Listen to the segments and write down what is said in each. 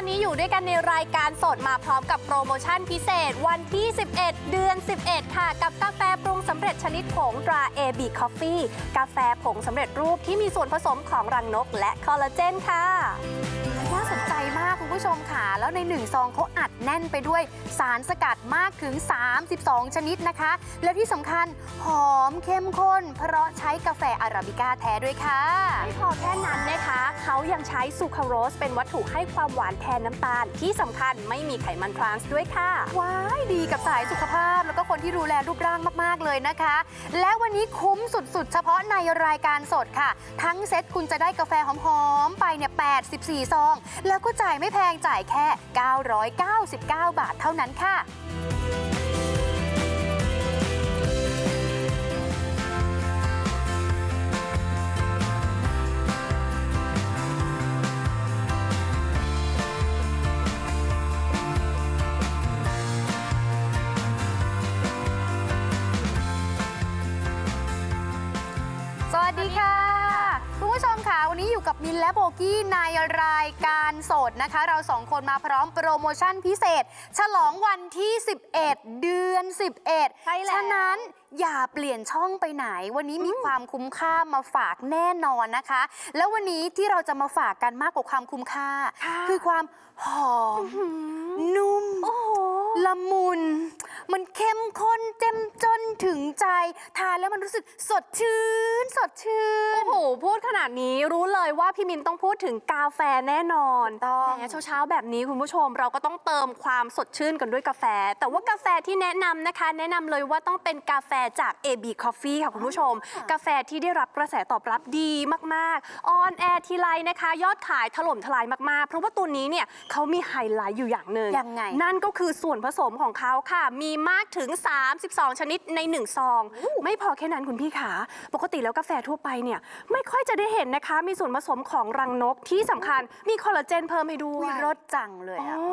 อนนี้อยู่ด้วยกันในรายการสดมาพร้อมกับโปรโมชั่นพิเศษ วันที่ 11 เดือน 11 ค่ะ กับกาแฟปรุงสำเร็จชนิดผงตราเอบีคอฟฟี่กาแฟผงสำเร็จรูปที่มีส่วนผสมของรังนกและคอลลาเจนค่ะน่าสนใจ คุณผู้ชมค่ะ แล้วในหนึ่งซองเขาอัดแน่นไปด้วยสารสกัดมากถึง 32 ชนิดนะคะ และที่สำคัญหอมเข้มข้น เพราะใช้กาแฟอาราบิก้าแท้ด้วยค่ะไม่พอแค่นั้นนะคะ เขายังใช้ซูคราโรส เป็นวัตถุให้ความหวานแทนน้ำตาล ที่สำคัญไม่มีไขมันทรานส์ด้วยค่ะ ว้ายดีกับสายสุขภาพ แล้วก็คนที่ดูแลรูปร่างมาก ๆ เลยนะคะ และวันนี้คุ้มสุด ๆ เฉพาะในรายการสดค่ะ ทั้งเซ็ตคุณจะได้กาแฟหอมๆไปเนี่ย84 ซอง แล้วก็จ่ายไม่แพพงจ่ายแค่ 999 บาทเท่านั้นค่ะ กับมินและโบกี้ในรายการสดนะคะ เราสองคนมาพร้อมโปรโมชั่นพิเศษ ฉลองวันที่ 11 เดือน 11 ใช่แล้ว ฉะนั้นอย่าเปลี่ยนช่องไปไหน วันนี้มีความคุ้มค่ามาฝากแน่นอนนะคะ แล้ววันนี้ที่เราจะมาฝากกันมากกว่าความคุ้มค่า ค่ะ คือความหอมนุ่มโอ้โหละมุน มันเข้มข้นเจ้มจนถึงใจ ทานแล้วมันรู้สึกสดชื่น สดชื่น โอ้โห พูดขนาดนี้รู้เลยว่าพี่มินต้องพูดถึงกาแฟแน่นอนต้องแหมเช้าๆแบบนี้คุณผู้ชมเราก็ต้องเติมความสดชื่นกันด้วยกาแฟ แต่ว่ากาแฟที่แนะนำนะคะ แนะนำเลยว่าต้องเป็นกาแฟจาก AB Coffee ค่ะคุณผู้ชม กาแฟที่ได้รับกระแสตอบรับดีมากๆ ออนแอร์ทีไรนะคะ ยอดขายถล่มทลายมากๆ เพราะว่าตัวนี้เนี่ยเขามีไฮไลท์อยู่อย่างหนึ่งยังไง นั่นก็คือส่วนผสมของเขาค่ะ มีมากถึง 32 ชนิดใน 1 ซอง ไม่พอแค่นั้นคุณพี่ขา ปกติแล้วกาแฟทั่วไปเนี่ยไม่ค่อยจะได้เห็นนะคะ มีส่วนผสมของรังนกที่สำคัญมีคอลลาเจนเพิ่มให้ด้วอุ้ยยรสจังเลยอ๋อะอโอ้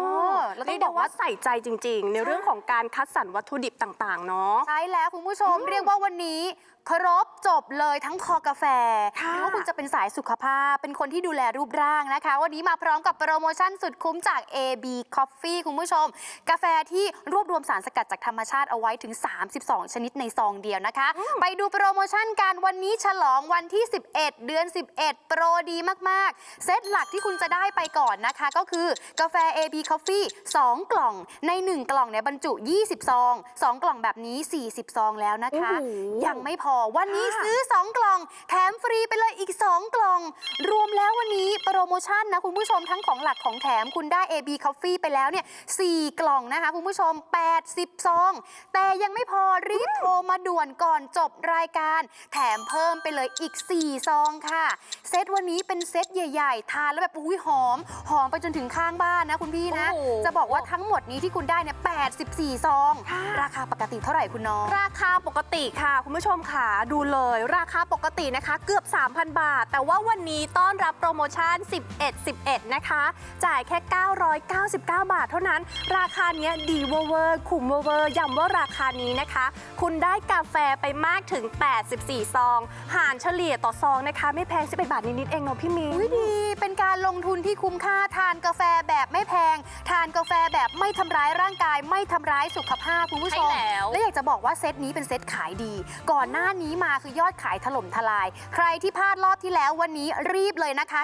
แล้วต้ต้อองงบบออกกว่าว่า ใส่ใจจริง ๆ ในเรื่องของการคัดสรรวัตถุดิบต่างๆ เนาะ ใช่แล้วคุณผู้ชมเรียกว่าวันนี้ ครบจบเลยทั้งคอกาแฟค่ะไม่ว่าคุณจะเป็นสายสุขภาพ เป็นคนที่ดูแลรูปร่างนะคะ วันนี้มาพร้อมกับโปรโมชั่นสุดคุ้มจาก AB Coffee คุณผู้ชม กาแฟที่รวบรวมสารสกัดจากธรรมชาติเอาไว้ถึง 32 ชนิดในซองเดียวนะคะ ไปดูโปรโมชั่นกันวันนี้ฉลองวันที่ 11 เดือน 11 โปรดีมาก ๆ เซตหลักที่คุณจะได้ไปก่อนนะคะ ก็คือกาแฟ AB Coffee 2 กล่อง ใน 1 กล่องเนี่ยบรรจุ 20 ซอง 2 กล่องแบบนี้ 40 ซองแล้วนะคะโอ้โหยังไม่พอวันนี้ค่ะซื้อ 2 กล่อง แถมฟรีไปเลยอีก 2 กล่อง รวมแล้ววันนี้โปรโมชั่นนะคุณผู้ชมทั้งของหลักของแถมคุณได้ AB Coffee ไปแล้วเนี่ย4กล่องนะคะคุณผู้ชม 80ซอง แต่ยังไม่พอรีบโทรมาด่วนก่อนจบรายการ แถมเพิ่มไปเลยอีก 4 ซองค่ะ เซตวันนี้เป็นเซตใหญ่ ๆ ทานแล้วแบบอุ้ยหอม หอมไปจนถึงข้างบ้านนะคุณพี่นะ โอ้โห จะบอกว่าทั้งหมดนี้ที่คุณได้เนี่ย84 ซองค่ะราคาปกติเท่าไหร่คุณน้อง ราคาปกติค่ะ คุณผู้ชมค่ะ ดูเลย ราคาปกตินะคะ เกือบ 3,000 บาท แต่ว่าวันนี้ต้อนรับโปรโมชั่น 11 11 นะคะ จ่ายแค่ 999 บาทเท่านั้น ราคาเนี้ยดีเวอร์เวอร์คุ้มเวอร์เวอร์ย้ำว่าราคานี้นะคะ คุณได้กาแฟไปมากถึง 84 ซอง หารเฉลี่ยต่อซองนะคะ ไม่แพง11บาทนิดๆเองเนาะพี่มิ้นอุ๊ยดี เป็นการลงทุนที่คุ้มค่าทานกาแฟแบบไม่แพง ทานกาแฟแบบไม่ทำร้ายร่างกาย ไม่ทำร้ายสุขภาพคุณผู้ชม ใช่แล้ว และอยากจะบอกว่าเซตนี้เป็นเซตขายดี ก่อนหน้านี้มาคือยอดขายถล่มทลาย ใครที่พลาดรอบที่แล้ววันนี้รีบเลยนะคะ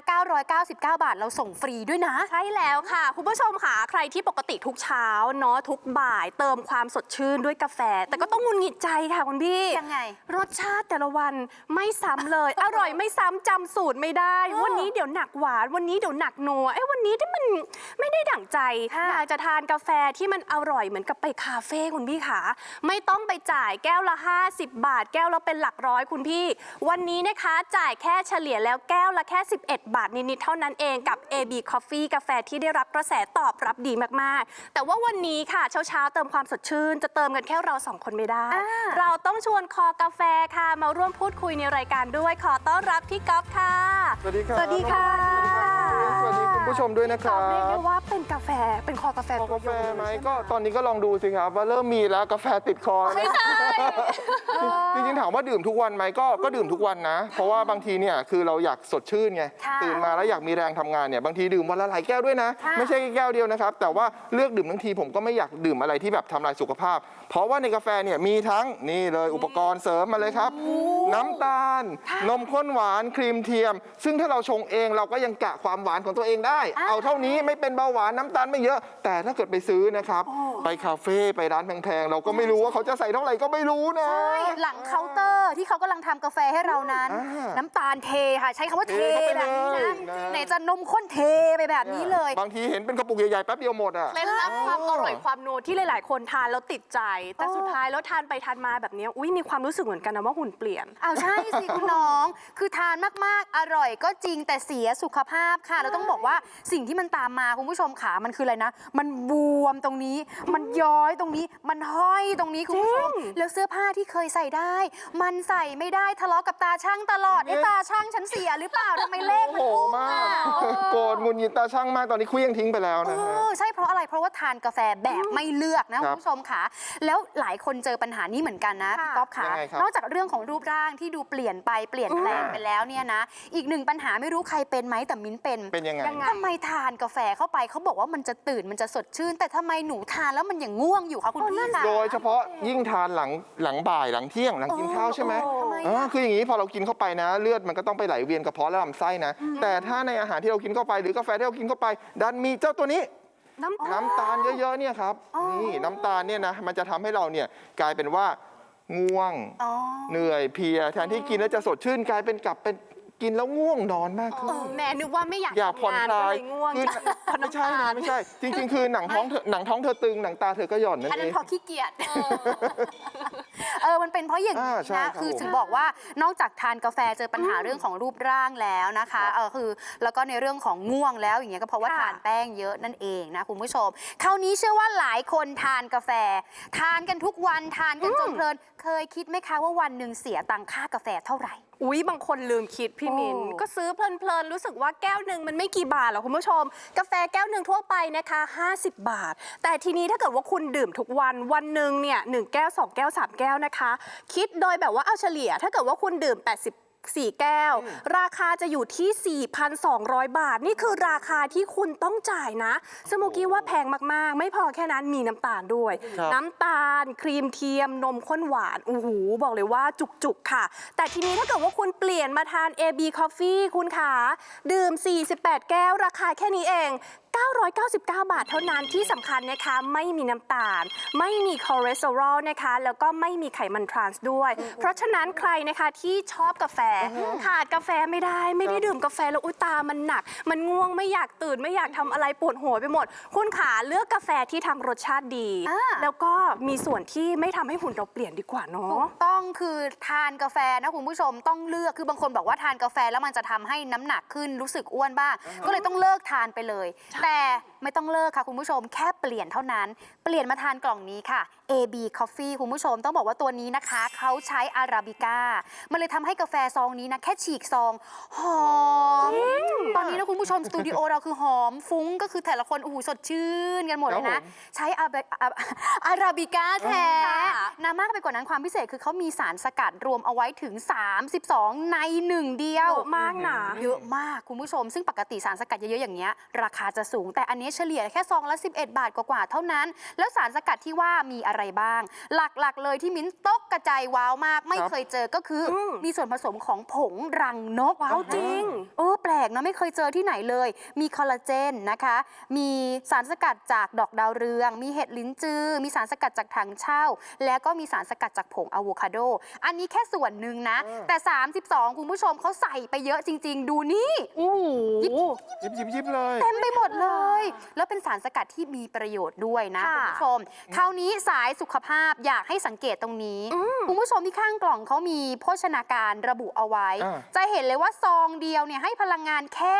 999 บาทเราส่งฟรีด้วยนะ ใช่แล้วค่ะ คุณผู้ชมค่ะ ใครที่ปกติทุกเช้าเนาะทุกบ่ายเติมความสดชื่นด้วยกาแฟ แต่ก็ต้องหงุนหงิดใจค่ะคุณพี่ ยังไง รสชาติแต่ละวันไม่ซ้ำเลย อร่อยไม่ซ้ำจำสูตรไม่ได้ เออวันนี้เดี๋ยวหนักหวาน วันนี้เดี๋ยวหนักนัวไอ้ยวันนี้ที่มันไม่ได้ดั่งใจค่ะ อยากจะทานกาแฟที่มันอร่อยเหมือนกับไปคาเฟ่คุณพี่ขาไม่ต้องไปจ่ายแก้วละ 50 บาท แก้วละเป็นหลักร้อยคุณพี่ วันนี้นะคะจ่ายแค่เฉลี่ยแล้วแก้วละแค่ 11 บาทนิดๆเท่านั้นเองกับ AB Coffee กาแฟที่ได้รับกระแสตอบรับดีมากๆ แต่ว่าวันนี้ค่ะเช้าๆเติมความสดชื่นจะเติมกันแค่เราสองคนไม่ได้อ่าเราต้องชวนคอกาแฟค่ะ มาร่วมพูดคุยในรายการด้วยขอต้อนรับพี่ก๊อฟค่ะ สวัสดีครับ สวัสดีค่ะสวัสดี คุณผู้ผู้ชมด้วยนะคตอรับเรียกได้บว่าเป็นกาแฟเป็นคอกาแฟเอาตักาวแฟยงไหมเลยใช่ก็ตอนนี้ก็ลองดูสิครับ ว่าเริ่มมีแล้วกาแฟติดคอแล้วไม่นะใช่จริงๆถามว่าดื่มทุกวันไหมก็ก็ดื่มทุกวันนะ เพราะว่าบางทีเนี่ยคือเราอยากสดชื่นไงค่ะตื่นมาแล้วอยากมีแรงทำงานเนี่ยบางทีดื่มวันละหลายแก้วด้วยนะ ค่ะ ไม่ใช่แก้วเดียวนะครับ แต่ว่าเลือกดื่มทั้งทีผมก็ไม่อยากดื่มอะไรที่แบบทำลายสุขภาพ เพราะว่าในกาแฟเนี่ยมีทั้งนี่เลยอุปกรณ์เสริมมาเลยครับ น้ำตาล นมข้นหวานครีมเทียม ซึ่งถ้าเราชงเองเราก็ยังกะความหวานของตัวเองได้อ่าเอาเท่านี้ไม่เป็นเบาหวานน้ำตาลไม่เยอะ แต่ถ้าเกิดไปซื้อนะครับไปคาเฟ่ไปร้านแพงๆเราก็ไม่รู้ว่าเขาจะใส่เท่าไหร่ก็ไม่รู้นะใช่หลังเคาน์เตอร์ที่เขากำลังทำกาแฟให้เรานั้นอ่าน้ำตาลเทค่ะ ใช้คำว่าเทเทเข้าไปแบบนี้เลนะยนะไหนจะนมข้นเทไปแบบนี้เลย บางทีเห็นเป็นกระปุกใหญ่ๆแป๊บเดียวหมดอะเคล็ดลับความอร่อยความนัวที่หลายๆ คนทานแล้วติดใจแต่โอ้สุดท้ายแล้วทานไปทานมาแบบเนี้ยอุ้ยมีความรู้สึกเหมือนกันนะว่าหุ่นเปลี่ยน เอาใช่สิ คุณน้อง คือทานมากๆ อร่อยก็จริงแต่เสียสุขภาพค่ะ แล้วต้องบอกว่าสิ่งที่มันตามมาคุณผู้ชมขามันคืออะไรนะ มันบวมตรงนี้ มันย้อยตรงนี้ มันห้อยตรงนี้คุณผู้ชมจริงแล้วเสื้อผ้าที่เคยใส่ได้ มันใส่ไม่ได้ทะเลาะกับตาช่างตลอดไอ้ตาช่างฉันเสียหรือเปล่าทำไมเลขโอ้มันโหพุ่งมาก อะ โกรธงุนยินตาช่างมากตอนนี้เคลี้ยงทิ้งไปแล้วเอนะฮะ อใช่เพราะอะไรเพราะว่าทานกาแฟแบบไม่เลือกนะคคุรับณผู้ชมค่ะแล้วหลายคนเจอปัญหานี้เหมือนกันนะค่ะพี่ก๊อฟค่ะยังไงครับ นอกจากเรื่องของรูปร่างที่ดูเปลี่ยนไปเปลี่ยนแปลงไปแล้วเนี่ยนะ อีกหนึ่งปัญหาไม่รู้ใครเป็นไหมแต่มิ้นเป็นเป็นยังไง ยังไง ทำไมทานกาแฟเข้าไปเขาบอกว่ามันจะตื่นมันจะสดชื่น แต่ทำไมหนูทานแล้วมันยังง่วงอยู่คะคุณพี่ค่ะโดยเฉพาะยิ่งทานหลังหลังบ่ายหลังเที่ยงหลังกินข้าวใช่ไหมโอ้ทำไมเอออะคืออย่างนี้พอเรากินเข้าไปนะ เลือดมันก็ต้องไปไหลเวียนกระเพาะและลำไส้นะ แต่ถ้าในอาหารที่เรากินเข้าไปหรือกาแฟที่เรากินเข้าไป ดันมีเจ้าตัวนี้ น้ำน้ำตาลเยอะๆเนี่ยครับอ๋อ นี่น้ำตาลเนี่ยนะมันจะทำให้เราเนี่ยกลายเป็นว่าง่วง อ๋อเหนื่อยเพลียแทนที่กินแล้วจะสดชื่นกลายเป็นกลับเป็นกินแล้วง่วงนอนมากขึ้นแม่นึกว่าไม่อยากอยากผ่อนทำงคลายก็เลยง่วงคือเพราะไม่น้ำใช่ตานะลไม่ใช่ จริง ๆ คือหนังท้องเธอหนังท้องเธอตึงหนังตาเธอก็หย่อนนั่นอันเอนั้นงเพราะขี้เกียจ เออมันเป็นเพราะอย่างนี้อ่าใช่นะ ครับคือผม ถึงบอกว่านอกจากทานกาแฟเจอปัญหาเรื่องของรูปร่างแล้วนะคะเออคือแล้วก็ในเรื่องของง่วงแล้วอย่างเงี้ยก็เพราะว่าค่ะ ทานแป้งเยอะนั่นเองนะคุณผู้ชม คราวนี้เชื่อว่าหลายคนทานกาแฟ ทานกันทุกวันทานกันจนเพลิน เคยคิดไหมคะว่าวันหนึ่งเสียตังค่ากาแฟเท่าไหร่ อุ๊ย บางคนลืมคิดพี่มินโอ้ก็ซื้อเพลินๆ รู้สึกว่าแก้วหนึ่งมันไม่กี่บาทหรอกคุณผู้ชม กาแฟแก้วหนึ่งทั่วไปนะคะ 50 บาท แต่ทีนี้ถ้าเกิดว่าคุณดื่มทุกวันวันหนึ่งเนี่ยหนึ่งแก้ว 2 แก้ว 3 แก้วนะคะ คิดโดยแบบว่าเอาเฉลี่ย ถ้าเกิดว่าคุณดื่ม 80 4 แก้ว ราคาจะอยู่ที่ 4,200 บาท นี่คือราคาที่คุณต้องจ่ายนะ สโมกี้ว่าแพงมากๆ ไม่พอแค่นั้นมีน้ำตาลด้วย ครับ น้ำตาล ครีมเทียม นมข้นหวานโอ้โหบอกเลยว่าจุกๆ ค่ะ แต่ทีนี้ถ้าเกิดว่าคุณเปลี่ยนมาทาน AB Coffee คุณขาดื่ม 48 แก้ว ราคาแค่นี้เอง 999 บาทเท่านั้นที่สำคัญนะคะ ไม่มีน้ำตาล ไม่มีคอเลสเตอรอลนะคะ แล้วก็ไม่มีไขมันทรานส์ด้วย เพราะฉะนั้นใครนะคะที่ชอบกาแฟ ขาดกาแฟไม่ได้ ไม่ได้ดื่มกาแฟแล้วอุยตามันหนัก มันง่วงไม่อยากตื่นไม่อยากทำอะไรปวดหัวไปหมด คุณขาเลือกกาแฟที่ทำรสชาติดี อ่า แล้วก็มีส่วนที่ไม่ทำให้หุ่นเราเปลี่ยนดีกว่าเนาถูะกต้องคือทานกาแฟนะคุณผู้ชมต้องเลือกคือบางคนบอกว่าทานกาแฟแล้วมันจะทำให้น้ำหนักขึ้นรู้สึกอ้วนบ้าง ก็เลยต้องเลิกทานไปเลยแต่ไม่ต้องเลิกค่ะคุณผู้ชมแค่เปลี่ยนเท่านั้นเปลี่ยนมาทานกล่องนี้ค่ะ AB Coffee คุณผู้ชมต้องบอกว่าตัวนี้นะคะ เขาใช้อาราบิก้า มันเลยทำให้กาแฟซองนี้นะ แค่ฉีกซอง หอม ตอนนี้นะคุณผู้ชม สตูดิโอเราคือหอมฟุ้งก็คือแต่ละคนโอ้โหสดชื่นกันหมดเลยครันะ บผม ใช้อาราอาอาราบิก้าแท้ค่ะนะมากไปกว่านั้นความพิเศษคือเขามีสารสกัดรวมเอาไว้ถึง 32 ในหนึ่งเดียว เยอะมากนะ เยอะมากคุณผู้ชม ซึ่งปกติสารสกัดเยอะๆอย่างเงี้ยราคาจะสูง แต่อันนี้เฉลี่ยแค่ซองละ 11 บาทกว่าๆเท่านั้นแล้วสารสกัดที่ว่ามีอะไรบ้าง หลักๆเลยที่มิ้นตกกระจายว้าวมาก ไม่ครับเคยเจอก็คืออมมีส่วนผสมของผงรังนกว้าวจริงเออแปลกนะไม่เคยเจอที่ไหนเลย มีคอลลาเจนนะคะ มีสารสกัดจากดอกดาวเรือง มีเห็ดลิ้นจือ มีสารสกัดจากถังเช่า แล้วก็มีสารสกัดจากผงอะโวคาโด อันนี้แค่ส่วนหนึ่งนะ แต่ 32 คุณผู้ชมเขาใส่ไปเยอะจริง ๆ ดูนี่โอ้โหยิบยิบยิบเลย เต็มไปหมดเลย แล้วเป็นสารสกัดที่มีประโยชน์ด้วยนะ ค่ะคุณผู้ชม คราวนี้สายสุขภาพอยากให้สังเกตตรงนี้ คุณผู้ชมที่ข้างกล่องเขามีโภชนาการระบุเอาไว้ อ่า จะเห็นเลยว่าซองเดียวเนี่ยให้พลังงานแค่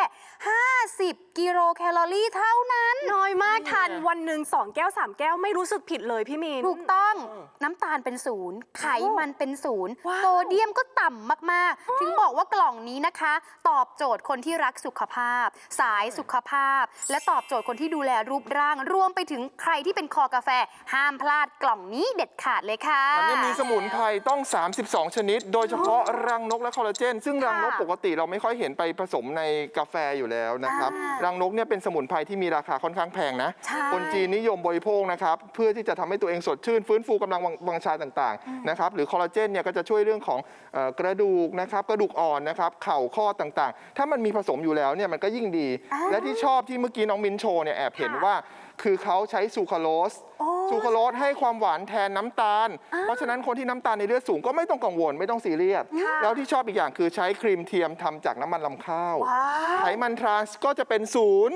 50 กิโลแคลอรี่เท่านั้น น้อยมากทานวันหนึ่งสองแก้วสามแก้วไม่รู้สึกผิดเลยพี่มิน ถูกต้องน้ำตาลเป็นศูนย์ไขมันเป็นศูนย์ว้าวโซเดียมก็ต่ำมากๆ ถึงบอกว่ากล่องนี้นะคะ ตอบโจทย์คนที่รักสุขภาพ สายสุขภาพ และตอบโจทย์คนที่ดูแลรูปร่าง รวมไปถึงใครที่เป็นคอกาแฟ ห้ามพลาดกล่องนี้เด็ดขาดเลยค่ะมันยังมีสมุนไพรต้อง 32 ชนิด โดยเฉพาะรังนกและคอลลาเจน ซึ่งรังนกค่ะปกติเราไม่ค่อยเห็นไปผสมในกาแฟอยู่แล้วนะครับอ่ารังนกเนี่ยเป็นสมุนไพรที่มีราคาค่อนข้างแพงนะใช่คนจีนนิยมบริโภคนะครับ เพื่อที่จะทำให้ตัวเองสดชื่น ฟื้นฟูกำลังวังวังชาต่างๆนะครับหรือคอลลาเจนเนี่ยก็จะช่วยเรื่องของเอ่อกระดูกนะครับกระดูกอ่อนนะครับเข่าข้อต่างๆ ถ้ามันมีผสมอยู่แล้วเนี่ยมันก็ยิ่งดีอ่าและที่ชอบที่เมื่อกี้น้องมินโชว์เนี่ยแอบเห็นค่ะว่าคือเขาใช้ซูคราโลสโอ้ซูคราโลสให้ความหวานแทนน้ำตาล เพราะฉะนั้นคนที่น้ำตาลในเลือดสูงก็ไม่ต้องกังวลไม่ต้องซีเรียสค่ะแล้วที่ชอบอีกอย่างคือใช้ครีมเทียมทำจากน้ำมันลำข้าว ว้าว ไขมันทรานส์ก็จะเป็นศูนย์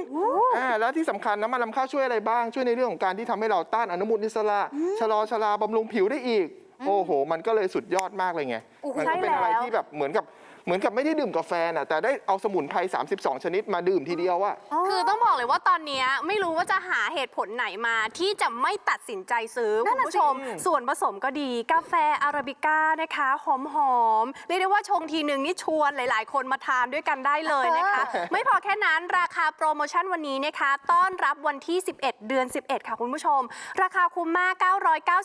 อ่าแล้วที่สำคัญน้ำมันลำข้าวช่วยอะไรบ้าง ช่วยในเรื่องของการที่ทำให้เราต้านอนุมูลอิสระ ชะลอชราบำรุงผิวได้อีก โอ้โห มันก็เลยสุดยอดมากเลยไง โอ้โหมันก็เป็นอะไรใช่แล้วที่แบบเหมือนกับ เหมือนกับไม่ได้ดื่มกาแฟนะแต่ได้เอาสมุนไพร32 ชนิดมาดื่มทีเดียวอะ คือต้องบอกเลยว่าตอนเนี้ยไม่รู้ว่าจะหาเหตุผลไหนมา ที่จะไม่ตัดสินใจซื้อนั่คุนณน่ะผู้ชม สิ ส่วนผสมก็ดี กาแฟอาราบิก้านะคะหอมหอมๆเรียกได้ว่าชงทีหนึ่งนี่ชวนหลาย ๆ คนมาทานด้วยกันได้เลยนะคะ ไม่พอแค่นั้นราคาโปรโมชั่นวันนี้นะคะ ต้อนรับวันที่ 11 เดือน 11 ค่ะคุณผู้ชม ราคาคุ้มมาก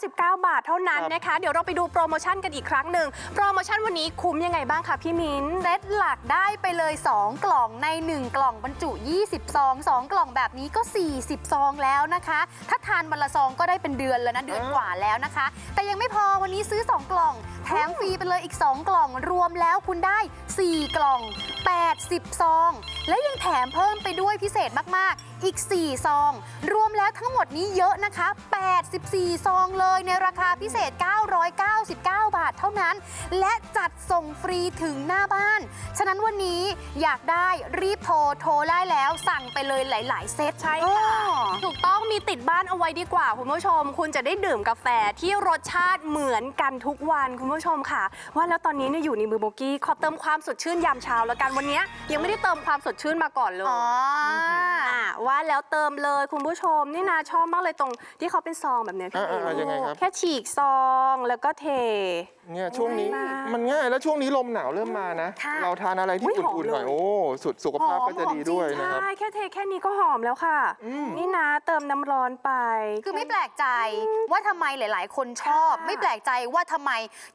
999 บาทเท่านั้นนะคะ เดี๋ยวเราไปดูโปรโมชั่นกันอีกครั้งหนึ่งโปรโมชั่นวันนี้คุ้มยังไงบ้างคะพี่มิ้นเซตหลักได้ไปเลย 2 กล่องใน 1 กล่องบรรจุ 20 ซอง 2 กล่องแบบนี้ก็ 40 ซองแล้วนะคะ ถ้าทานวันละซองก็ได้เป็นเดือนแล้วนะเดือนกว่าแล้วนะคะ แต่ยังไม่พอวันนี้ซื้อ 2 กล่อง แถมฟรีไปเลยอีก 2 กล่องรวมแล้วคุณได้ 4 กล่อง 80 ซอง และยังแถมเพิ่มไปด้วยพิเศษมาก ๆอีก 4 ซอง รวมแล้วทั้งหมดนี้เยอะนะคะ 84 ซองเลยในราคาพิเศษ 999 บาทเท่านั้น และจัดส่งฟรีถึงหน้าบ้าน ฉะนั้นวันนี้อยากได้รีบโทรโทรได้แล้วสั่งไปเลยหลาย ๆ เซตใช่ค่ะอ้อถูกต้องมีติดบ้านเอาไว้ดีกว่า คุณผู้ชม คุณจะได้ดื่มกาแฟที่รสชาติเหมือนกันทุกวันคุณผู้ชมค่ะ ว่าแล้วตอนนี้เนี่ยอยู่ในมือโบกี้ขอเติมความสดชื่นยามเช้าแล้วกันวันนี้ยังไม่ได้เติมความสดชื่นมาก่อนเลยอ๋อออ่าว่าแล้วเติมเลยคุณผู้ชมนี่นาชอบมากเลยตรงที่เขาเป็นซองแบบเนี้ยพี่อ่าอ่ายังไงครับแค่ฉีกซองแล้วก็เทเนี่ยช่วงนี้ง่ายมากมันง่ายแล้วช่วงนี้ลมหนาวเริ่มมานะ ค่ะเราทานอะไรที่อุ๊ยหอมอุ่นๆหน่อยเลย โอ้สุดสุขภาพก็จะดีด้วยนะครับใช่แค่เทแค่นี้ก็หอมแล้วค่ะ อืม นี่นะเติมน้ำร้อนไป คือไม่แปลกใจว่าทำไมหลาย ๆ คนชอบ ค่ะ ไม่แปลกใจว่าทำไม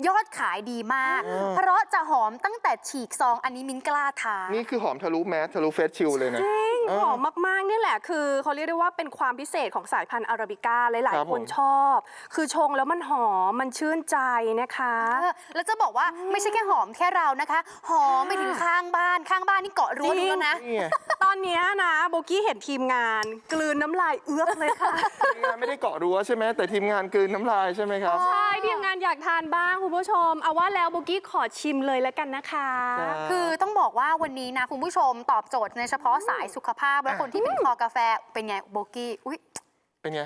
ยอดขายดีมาก อ่า เพราะจะหอมตั้งแต่ฉีกซองอันนี้มิ้นกล้าทาน นี่คือหอมทะลุแมสทะลุเฟสชิลเลยนะ จริงเออ หอมมากๆ นี่แหละคือเขาเรียกได้ว่าเป็นความพิเศษของสายพันธุ์อาราบิก้าหลายครับๆคนผมชอบ คือชงแล้วมันหอมมันชื่นใจนะคะ เออแล้วจะบอกว่าไม่ใช่แค่หอมแค่เรานะคะ หอมไปถึงข้างบ้านข้างบ้านนี่เกาะรั้วจริดูง แล้วนะ นี่ไงตอนเนี้ยนะโบกี้เห็นทีมงาน กลืนน้ำลายเอื้อกเลยค่ะ ทีมงานไม่ได้เกาะรั้วใช่ไหมแต่ทีมงานกลืนน้ำลายใช่ไหมครับ ใช่ทีมงานอยากทานบ้างคุณผู้ชม เอาว่าแล้วโบกี้ขอชิมเลยแล้วกันนะคะ ครับ คือต้องบอกว่าวันนี้นะคุณผู้ชมตอบโจทย์ในเฉพาะสายสุขภาพและคนที่เป็นคอกาแฟเป็นไงโบกี้อุ้ย เป็นไง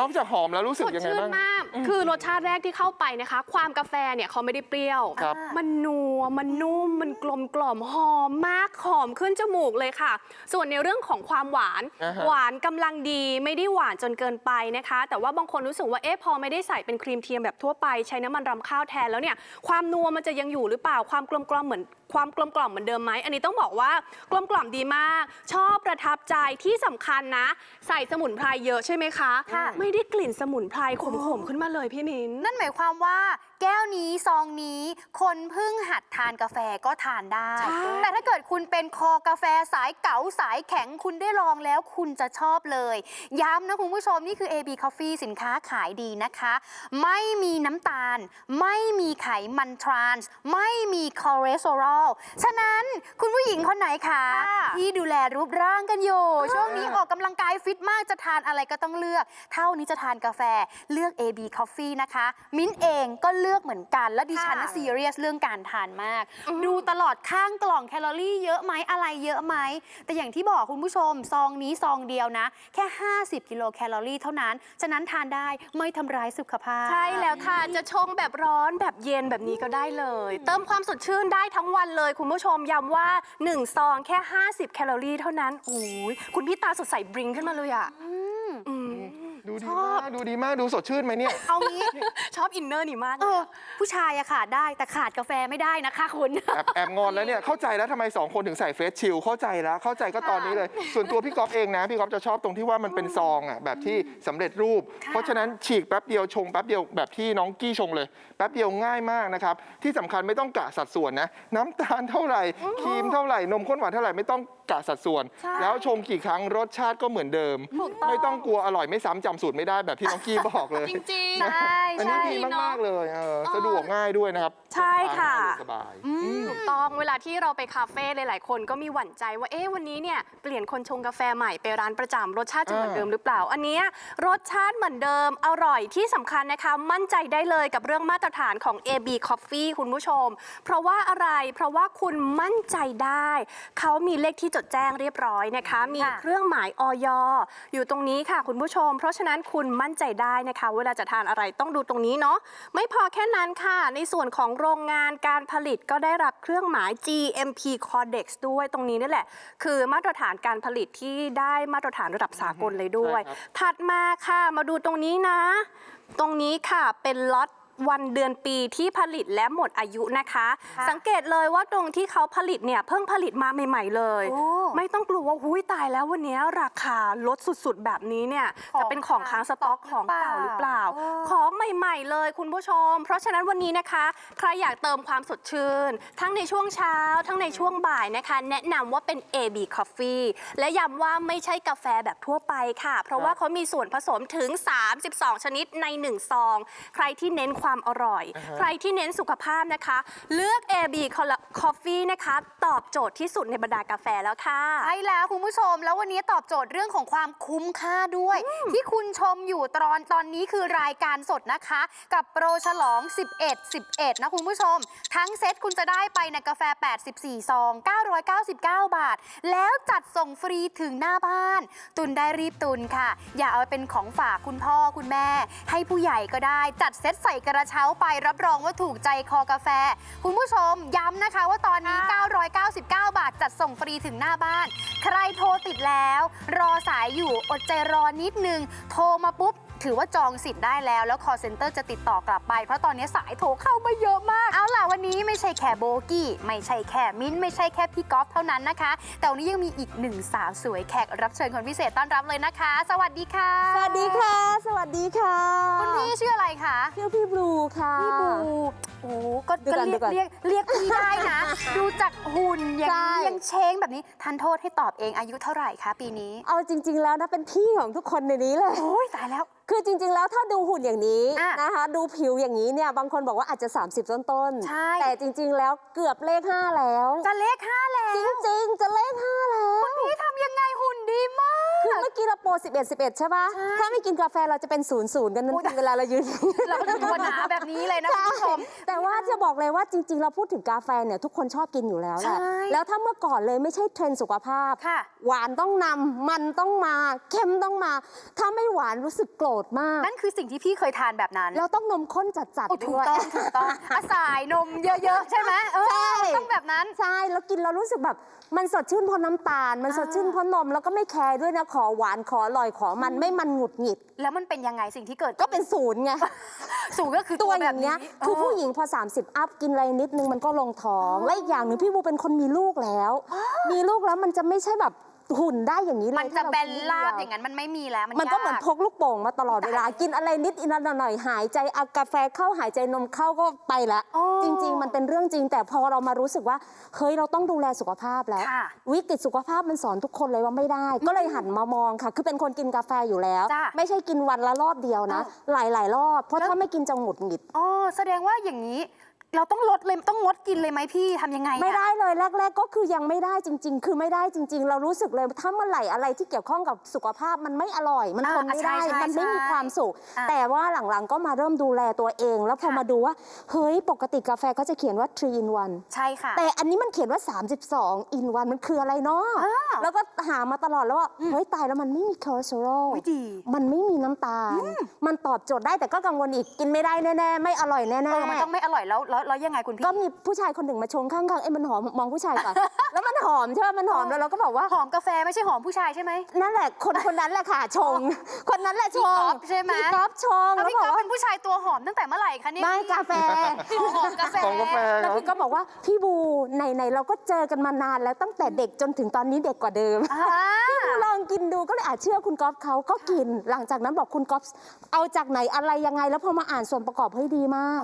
นอกจากหอมแล้วรู้สึสกดยังไงชื่นบ้าง มาก คือรสชาติแรกที่เข้าไปนะคะ ความกาแฟเนี่ยเขาไม่ได้เปรี้ยว ครับ มันนัว มันนุ่ม มันกลมกล่อมหอมมาก หอมขึ้นจมูกเลยค่ะ ส่วนในเรื่องของความหวาน อ่าฮะ หวานกำลังดี ไม่ได้หวานจนเกินไปนะคะ แต่ว่าบางคนรู้สึกว่า เอ๊ะ พอไม่ได้ใส่เป็นครีมเทียมแบบทั่วไป ใช้น้ำมันรำข้าวแทนแล้วเนี่ย ความนัวมันจะยังอยู่หรือเปล่า ความกลมกล่อมเหมือน ความกลมกล่อมเหมือนเดิมไหม อันนี้ต้องบอกว่ากลมกล่อมดีมาก ชอบประทับใจที่สำคัญนะ ใส่สมุนไพรเยอะใช่ไหมคะ ค่ะ ไม่ได้กลิ่นสมุนไพรขมๆขึ้นมาเลยพี่มิ้น นั่นหมายความว่า แก้วนี้ซองนี้ คนเพิ่งหัดทานกาแฟก็ทานได้ ใช่ แต่ถ้าเกิดคุณเป็นคอกาแฟสายเก๋าสายแข็งคุณได้ลองแล้วคุณจะชอบเลย ย้ำนะคุณผู้ชม นี่คือ AB Coffee สินค้าขายดีนะคะ ไม่มีน้ำตาล ไม่มีไขมันทรานส์ ไม่มีคอเลสเตอรอล ฉะนั้นคุณผู้หญิงคนไหนคะค่ะที่ดูแลรูปร่างกันอยู่ช่วงนี้ออกกำลังกายฟิตมากจะทานอะไรก็ต้องเลือก เท่านี้จะทานกาแฟเลือก AB Coffee นะคะ มิ้นเองก็เลือกลือกเหมือนกัน และดิฉันน่ะค่ะซีเรียสเรื่องการทานมาก อืม ดูตลอดข้างกล่องแคลอรี่เยอะไหมอะไรเยอะไหม แต่อย่างที่บอกคุณผู้ชม ซองนี้ซองเดียวนะ แค่ 50 กิโลแคลอรี่เท่านั้น ฉะนั้นทานได้ไม่ทำร้ายสุขภาพ ใช่แล้วค่ะ จะชงแบบร้อนแบบเย็นแบบนี้ก็ได้เลย เติมความสดชื่นได้ทั้งวันเลย คุณผู้ชมย้ำว่า 1 ซองแค่ 50 แคลอรี่เท่านั้นโอ้ยคุณพี่ตาสดใสบริงขึ้นมาเลยอะอืม ดูดีชอบมากดูดีมากดูสดชื่นไหมเนี่ย เอางี้ ชอบอินเนอร์นี่มากเอเลยอ อะผู้ชายอะขาดได้แต่ขาดกาแฟไม่ได้นะคะคุณ แอบแอบงอนแล้วเนี่ย เข้าใจแล้วทำไมสองคนถึงใส่เฟสชิลเข้าใจแล้ว เข้าใจก็ตอนนี้เลย ส่วนตัวพี่ก๊อฟเองนะ พี่ก๊อฟจะชอบตรงที่ว่ามันเป็นซองอะแบบที่สำเร็จรูป เพราะฉะนั้นฉีกแป๊บเดียวชงแป๊บเดียวแบบที่น้องกี้ชงเลย แป๊บเดียวง่ายมากนะครับ ที่สำคัญไม่ต้องกะสัดส่วนนะ น้ำตาลเท่าไหร่ครีมเท่าไหร่นมข้นหวานเท่าไหร่ไม่ต้อง กะสัดส่วน ใช่แล้วชงกี่ครั้งรสชาติก็เหมือนเดิม ถูกต้อง ไม่ต้องกลัวอร่อยไม่ซ้ำจำสูตรไม่ได้แบบที่น้องกี้บอกเลย จริง ใช่อันใช่นี้ดีมากๆเลยเออสะดวกง่ายด้วยนะครับใช่ค่ะ ทานง่ายสบายๆถูกต้องเวลาที่เราไปคาเฟ่หลาย ๆ คนก็มีหวั่นใจว่าเอ๊ะวันนี้เนี่ยเปลี่ยนคนชงกาแฟใหม่ไปร้านประจำรสชาติจะเหมือนเดิมหรือเปล่า อันเนี้ยรสชาติเหมือนเดิมอร่อยที่สำคัญนะคะ มั่นใจได้เลยกับเรื่องมาตรฐานของ AB Coffee คุณผู้ชม เพราะว่าอะไรเพราะว่าคุณมั่นใจได้ เขามีเลขที่จดแจ้งเรียบร้อยนะคะ มีค่ะเครื่องหมายออยอยู่ตรงนี้ค่ะคุณผู้ชม เพราะฉะนั้นคุณมั่นใจได้นะคะ เวลาจะทานอะไรต้องดูตรงนี้เนาะไม่พอแค่นั้นค่ะ ในส่วนของโรงงานการผลิตก็ได้รับเครื่องหมาย GMP Codex ด้วยตรงนี้นี่แหละ คือมาตรฐานการผลิตที่ได้มาตรฐานระดับสากลเลยด้วยใช่ครับถัดมาค่ะมาดูตรงนี้นะ ตรงนี้ค่ะเป็นล็อต วันเดือนปีที่ผลิตและหมดอายุนะคะ ค่ะสังเกตเลยว่าตรงที่เขาผลิตเนี่ยเพิ่งผลิตมาใหม่ ๆ เลย โอ้ไม่ต้องกลัวว่าหุ้ยตายแล้ววันนี้ราคาลดสุดๆ แบบนี้เนี่ยของจะเป็นของค้างสต็อกของเก่าหรือเปล่า เออ ของใหม่ๆเลยคุณผู้ชม เพราะฉะนั้นวันนี้นะคะ ใครอยากเติมความสดชื่น ทั้งในช่วงเช้า ทั้งในช่วงบ่ายนะคะ แนะนำว่าเป็น AB Coffee และย้ำว่าไม่ใช่กาแฟแบบทั่วไปค่ะ เพราะว่าเขามีส่วนผสมถึง 32 ชนิดใน 1 ซอง ใครที่เน้นความอร่อย ใครที่เน้นสุขภาพนะคะ เลือก AB Coffee นะคะ ตอบโจทย์ที่สุดในบรรดากาแฟแล้วค่ะ ใช่แล้วคุณผู้ชม แล้ววันนี้ตอบโจทย์เรื่องของความคุ้มค่าด้วย ที่คุณชมอยู่ตอนตอนนี้คือรายการสดนะคะ กับโปรฉลอง 11 11 นะคุณผู้ชม ทั้งเซตคุณจะได้ไปในกาแฟ 84 ซอง 999 บาท แล้วจัดส่งฟรีถึงหน้าบ้าน ตุนได้รีบตุนค่ะ อย่าเอาไปเป็นของฝากคุณพ่อคุณแม่ ให้ผู้ใหญ่ก็ได้จัดเซตใส่กระเช้าไปรับรองว่าถูกใจคอกาแฟ คุณผู้ชมย้ำนะคะว่าตอนนี้ 999 บาทจัดส่งฟรีถึงหน้าบ้าน ใครโทรติดแล้ว รอสายอยู่อดใจรอนิดนึง โทรมาปุ๊บ ถือว่าจองสิทธิ์ได้แล้ว แล้ว call center จะติดต่อกลับไป เพราะตอนนี้สายโทรเข้ามาเยอะมาก เอาล่ะวันนี้ไม่ใช่แค่โบกี้ ไม่ใช่แค่มิ้นท์ไม่ใช่แค่พี่ก๊อฟเท่านั้นนะคะ แต่วันนี้ยังมีอีกหนึ่งสาวสวยแขกรับเชิญคนพิเศษต้อนรับเลยนะคะ สวัสดีค่ะ สวัสดีค่ะ สวัสดีค่ะคุณพี่ชื่ออะไรคะชื่อพี่บลูค่ะพี่บูโอ้ก็เดี๋ยวก็ก่อนเรียกเดี๋ยวก่อนเรียกเรียกพี่ได้นะ ดูจากหุ่นอย่างใช่นี้ยังเช้งแบบนี้ทันโทษให้ตอบเองอายุเท่าไหร่คะปีนี้ เอาจริง ๆ แล้วนะเป็นพี่ของทุกคนในนี้เลย โอ้ยตายแล้วคือจริงๆ แล้วถ้าดูหุ่นอย่างนี้อะนะคะ ดูผิวอย่างนี้เนี่ยบางคนบอกว่าอาจจะ 30 ต้นๆ ใช่ แต่จริงๆ แล้วเกือบเลข 5 แล้ว จะเลขห้าแล้วจริงๆ จะเลข 5 แล้วพี่ทำยังไงหุ่นดีมาก คือเมื่อกี้เราโปร11 11 ใช่ปะใช่ถ้าไม่กินกาแฟเราจะเป็น0ูนย์กันนั่นโอ้ยเวลาเรายืน เราก็จะตัวหนาแบบนี้เลยนะคุณผู้ชมแต่ว่าจะบอกเลยว่าจริง ๆ เราพูดถึงกาแฟเนี่ยทุกคนชอบกินอยู่แล้วแหละ ใช่แล้วถ้าเมื่อก่อนเลยไม่ใช่เทรนด์สุขภาพ ค่ะหวานต้องนำมันต้องมาเค็มต้องมา ถ้าไม่หวานรู้สึกโกรธมาก นั่นคือสิ่งที่พี่เคยทานแบบนั้นเราต้องนมข้นจัดโอ้ๆถูด้กวย ต้องถูกต้องอาสายนมเยอะ ๆ ใช่ไหมเออใช่ ต้องแบบนั้น ใช่แล้วกินเรารู้สึกแบบมันสดชื่นเพราะน้ำตาล มันสดชื่นเพราะนมแล้วก็ไม่แคร์ด้วยนะขอหวานขออร่อยขอมันไม่มันหงุดหงิด แล้วมันเป็นยังไงสิ่งที่เกิดก็เป็นศูนย์ไง สูงก็คือตัตัววอแบย่าบงนี้เนี้ยคือผู้หญิงพอ 30 อัพกินอะไรนิดนึงมันก็ลงท้อง และอีกอย่างหนึ่งพี่บูเป็นคนมีลูกแล้ว มีลูกแล้วมันจะไม่ใช่แบบ หุ่นได้อย่างนี้เลยมันจะถ้าเรแบนกิดลาบเดียวอย่างนั้นมันไม่มีแล้ว มันมันก็เหมือนยาพกลูกโป่งมาตลอดเวลา กินอะไรนิดอินดหน่อยหายใจเอากาแฟเข้าหายใจนมเข้าก็ไปละ อ๋อ จริง ๆ มันเป็นเรื่องจริง แต่พอเรามารู้สึกว่าเฮ้ยเราต้องดูแลสุขภาพแล้ว ค่ะวิกฤตสุขภาพมันสอนทุกคนเลยว่าไม่ได้ ก็เลยหันมามองค่ะ คือเป็นคนกินกาแฟอยู่แล้ว จ้ะไม่ใช่กินวันละรอบเดียวนะ หลายๆ รอบ เพราะถ้าไม่กินจะหงุดหงิด อ๋อแสดงว่าอย่างนี้ เราต้องลดเลยต้องงดกินเลยไหมพี่ทำยังไงอะ ไม่ได้เลยแรก ๆ ก็คือยังไม่ได้จริง ๆ คือไม่ได้จริง ๆ เรารู้สึกเลยถ้าเมื่อไหร่อะไรที่เกี่ยวข้องกับสุขภาพมันไม่อร่อย มันอ่าทนไม่ได้ ใช่ใช่มันไม่มีใช่ความสุข อะแต่ว่าหลังๆก็มาเริ่มดูแลตัวเอง แล้วพอค่ะ มาดูว่า เฮ้ยปกติกาแฟก็จะเขียนว่า 3 in 1 ใช่ค่ะ แต่อันนี้มันเขียนว่า 32 in 1 มันคืออะไรเนาะอ่าแล้วก็หามาตลอดแล้วว่าเฮ้ยตายแล้วมันไม่มีคอเลสเตอรอลอุ๊ยดี มันไม่มีน้ำตาล มันตอบโจทย์ได้แต่ก็กังวลอีกกินไม่ได้แน่ๆ ไม่อร่อยแน่เออมันๆต้องไม่อร่อยแล้วแล้วแล้วยังไงคุณพี่ก็มีผู้ชายคนหนึ่งมาชงข้างๆเอ้ยมันหอมมองผู้ชายก่อน แล้วมันหอมใช่ไหมมันหอมแล้วเราก็บอกว่า หอมกาแฟไม่ใช่หอมผู้ชายใช่ไหมนั่นแหละคนคนนั้นแหละค่ะชง คนนั้นแหละชพี่งก๊อฟใช่ไหมพี่ก๊อฟชงเอาแล้วพี่บอก๊กอฟว่าเป็นผู้ชายตัวหอมตั้งแต่เมื่อไหร่คะเนี่ยไม่กาแฟหอมกาแฟของกาแฟคแล้วรับพี่ก็บอกว่าพี่บูไหนๆเราก็เจอกันมานานแล้วตั้งแต่เด็กจนถึงตอนนี้เด็กกว่าเดิมอ่าลองกินดูก็เลยอาจเชื่อคุณก๊อฟเขาก็กิน หลังจากนั้นบอกคุณก๊อฟเอาจากไหนอะไรยังไง แล้วพอมาอ่านส่วนประกอบเฮ้ยดีมาก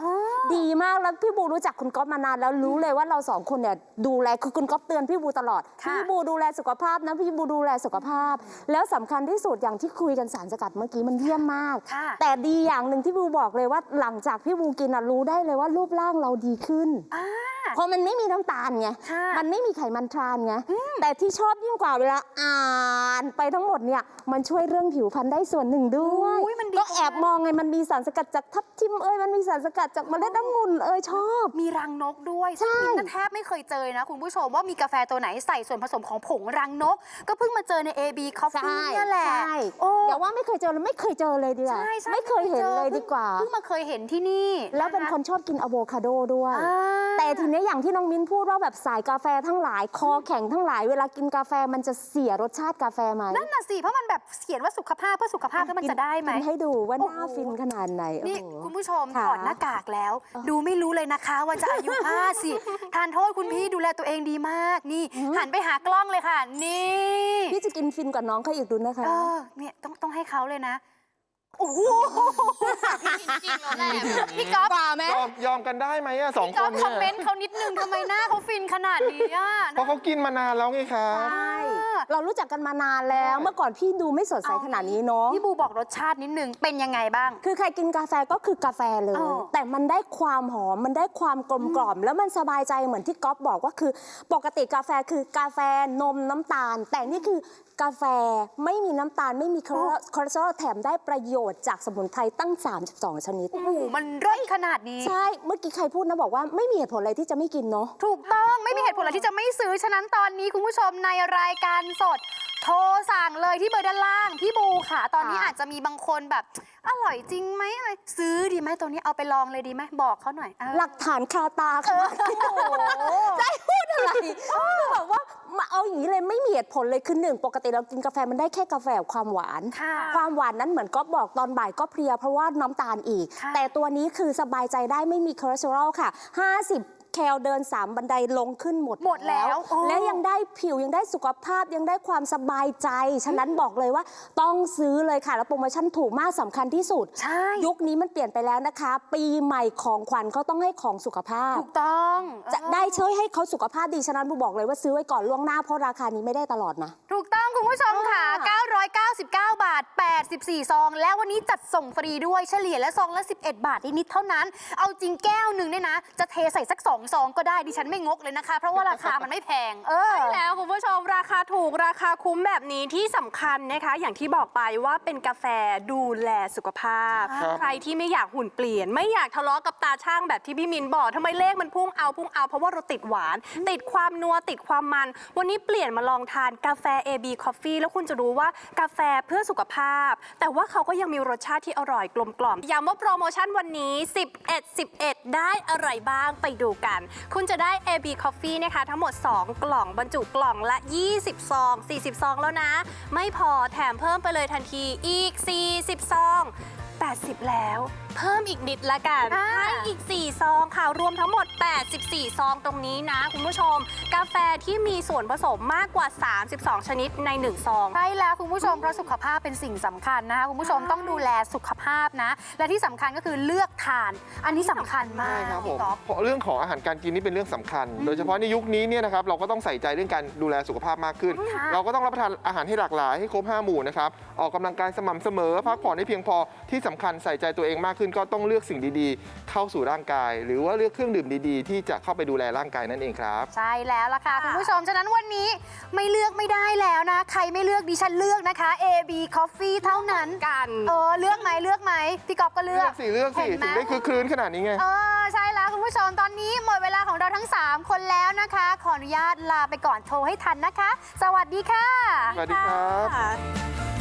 ดีมากแล้วพี่บูรู้จักคุณก๊อฟมานานแล้วรู้เลยว่าเราสองคนเนี่ยดูแลคือคุณก๊อฟเตือนพี่บูตลอด ค่ะ พี่บูดูแลสุขภาพนะพี่บูดูแลสุขภาพ แล้วสำคัญที่สุดอย่างที่คุยกันสารสกัดเมื่อกี้มันเยี่ยมมาก ค่ะ แต่ดีอย่างหนึ่งที่บูบอกเลยว่าหลังจากพี่บูกินอะรู้ได้เลยว่ารูปร่างเราดีขึ้น อ่า เพราะมันไม่มีน้ำตาลไง ค่ะ มันไม่มีไขมันทรานไง แต่ที่ชอบยิ่งกว่าเวลาอ่านไปทั้งหมดเนี่ย มันช่วยเรื่องผิวพรรณได้ส่วนหนึ่งด้วย อุ๊ยมันดีก็แอบมองไง มันมีสารสกัดจากทับทิมเอ้ย มันมีสารสกัดจากเมล็ดองุ่นเอ้ยชอบมีรังนกด้วยใช่ซึ่งมิ้นท์แทบไม่เคยเจอนะ คุณผู้ชมว่ามีกาแฟตัวไหนใส่ส่วนผสมของผงรังนก ก็เพิ่งมาเจอใน AB Coffee เนี่ยแหละ ใช่โอ้ อย่าว่าไม่เคยเจอเลยไม่เคยเจอเลยดีกว่าใช่ใช่ไม่เคยเห็นเลยดีกว่า เพิ่งมาเคยเห็นที่นี่แล้วเป็นคนชอบกินอะโวคาโดด้วย อ่า แต่ทีนี้อย่างที่น้องมิ้นพูดว่าแบบสายกาแฟทั้งหลาย คอแข็งทั้งหลายเวลากินกาแฟมันจะเสียรสชาติกาแฟไหมนั่นน่ะสิ เพราะมันแบบเขียนว่าสุขภาพเพื่อสุขภาพแล้วมันจะได้ไหม กินให้ดูว่าโอ้หน้าโหฟินขนาดไหนนี่โอ้โห คุณผู้ชมค่ะถอดหน้ากากแล้ว ดูไม่รู้เลยนะคะ ว่าจะอายุ 50ทานโทษคุณพี่ดูแลตัวเองดีมากนี่ หันไปหากล้องเลยค่ะ นี่พี่จะกินฟินกว่าน้องเขาอีกดูนะคะ เออเนี่ยต้องต้องให้เขาเลยนะ โอ้โหจริงๆแล้วแหละพี่ก๊อฟยอมยอมกันได้ไหมอะสองพี่คก๊อฟนคอมเมเนี่นยต์เขานิดนึงทำไมหน้าเขาฟินขนาดนี้อะเพราะเขากินมานานแล้วไงครับ ใช่เรารู้จักกันมานานแล้วเมื่อก่อนพี่ดูไม่สดใสขนาดนี้เนาะพี่บูบอกรสชาตินิดนึงเป็นยังไงบ้าง คือใครกินกาแฟก็คือกาแฟเลยเออแต่มันได้ความหอมมันได้ความกลมกล่อม แล้วมันสบายใจเหมือนที่ก๊อฟบอกว่าคือ ปกติกาแฟคือกาแฟนมน้ำตาล แต่นี่คือ กาแฟไม่มีน้ำตาลไม่มีคอเลสคอเลสเตอรอลแถมได้ประโยชน์จากสมุนไพรตั้ง 32 ชนิด โอ้โหมันรสขนาดนี้ ใช่ เมื่อกี้ใครพูดนะบอกว่าไม่มีเหตุผลอะไรที่จะไม่กินเนาะ ถูกต้องไม่มีเหตุผลอะไรที่จะไม่ซื้อ ฉะนั้นตอนนี้คุณผู้ชมในรายการสด โทรสั่งเลยที่เบอร์ด้านล่าง พี่บูค่ะ ตอนนี้ค่ะ อาจจะมีบางคนแบบ อร่อยจริงไหมอะไรซื้อดีไหมตัวนี้เอาไปลองเลยดีไหมบอกเขาหน่อยเออหลักฐานคาตาค่ะจะให้พูด อะไรคือแบบว่ามาเอาอย่างนี้เลยไม่มีเหตุผลเลยคือหนึ่งปกติเรากินกาแฟมันได้แค่กาแฟกับความหวาน ค่ะความหวานนั้นเหมือนก็บอกตอนบ่ายก็เพลียเพราะว่าน้ำตาลอีก ค่ะ แต่ตัวนี้คือสบายใจได้ไม่มีคอเลสเตอรอลค่ะ50 คลเดิน 3 บันไดลงขึ้นหมดหมดแล้วโอ้แล้วยังได้ผิวยังได้สุขภาพยังได้ความสบายใจ ฉะนั้นบอกเลยว่าต้องซื้อเลยค่ะ แล้วโปรโมชั่นถูกมากสำคัญที่สุด ใช่ยุคนี้มันเปลี่ยนไปแล้วนะคะ ปีใหม่ของขวัญเขาต้องให้ของสุขภาพ ถูกต้องจะได้ช่วยให้เขาสุขภาพดี ฉะนั้นบูบอกเลยว่าซื้อไว้ก่อนล่วงหน้าเพราะราคานี้ไม่ได้ตลอดนะ ถูกต้องคุณผู้ชมค่ะ 999 บาท 84 ซอง แล้ววันนี้จัดส่งฟรีด้วยเฉลี่ยและซองละ 11 บาทนิดๆเท่านั้น เอาจริงแก้วหนึ่งเนี่ยนะ จะเทใส่สักสองซองก็ได้ดิฉันไม่งกเลยนะคะ เพราะว่าราคามันไม่แพง เออแล้วคุณผู้ชมราคาถูกราคาคุ้มแบบนี้ที่สำคัญนะคะ อย่างที่บอกไปว่าเป็นกาแฟดูแลสุขภาพ ครับ ใครที่ไม่อยากหุ่นเปลี่ยน ไม่อยากทะเลาะกับตาช่างแบบที่พี่มินบอกทำไมเลขมันพุ่งเอาพุ่งเอาเพราะว่าเราติดหวาน ติดความนัวติดความมัน วันนี้เปลี่ยนมาลองทานกาแฟ AB Coffee แล้วคุณจะรู้ว่ากาแฟเพื่อสุขภาพ แต่ว่าเขาก็ยังมีรสชาติที่อร่อยกลมกล่อมย้ำว่าโปรโมชั่นวันนี้ 11 11 ได้อะไรบ้างไปดูกันคุณจะได้ AB Coffee นะคะ ทั้งหมด 2 กล่องบรรจุกล่องละ 20 ซอง 40 ซองแล้วนะ ไม่พอแถมเพิ่มไปเลยทันทีอีก 40 ซอง 80 แล้ว เพิ่มอีกนิดละกันอ่า ให้อีก 4 ซองค่ะ รวมทั้งหมด 84 ซองตรงนี้นะ คุณผู้ชม กาแฟที่มีส่วนผสมมากกว่า 32 ชนิดใน 1 ซอง ใช่แล้วคุณผู้ชมเพราะสุขภาพเป็นสิ่งสำคัญนะคะคุณผู้ชมต้องดูแลสุขภาพนะ และที่สำคัญก็คือเลือกทาน อันนี้สำคัญมาใช่กครับผพี่มก๊อฟ เพราะเรื่องของอาหารการกินนี่เป็นเรื่องสำคัญ โดยเฉพาะในยุคนี้เนี่ยนะครับเราก็ต้องใส่ใจเรื่องการดูแลสุขภาพมากขึ้น ค่ะ เราก็ต้องรับประทานอาหารให้หลากหลายให้ครบห้าหมู่นะครับออกกำลังกายสม่ำเสมอพักผ่อนให้เพียงพอที่สำคัญใส่ใจตัวเองมากขึ้นนก็ต้องเลือกสิ่งดีๆ เข้าสู่ร่างกาย หรือว่าเลือกเครื่องดื่มดีๆ ที่จะเข้าไปดูแลร่างกายนั่นเองครับ ใช่แล้วล่ะค่ะ คุณผู้ชม ฉะนั้นวันนี้ไม่เลือกไม่ได้แล้วนะ ใครไม่เลือกดิฉันเลือกนะคะ AB Coffee เท่านั้นกันเออเลือกไหมเลือกไหมพี่ก๊อฟก็เลืเลืออกกสิเลือกสิห็นไหมถึงได้คือคลืนขนาดนี้ไงเออใช่แล้วคุณผู้ชมตอนนี้หมดเวลาของเราทั้ง 3 คนแล้วนะคะ ขออนุญาตลาไปก่อนโทรให้ทันนะคะ สวัสดีค่ะสวัสดีครับค่ะ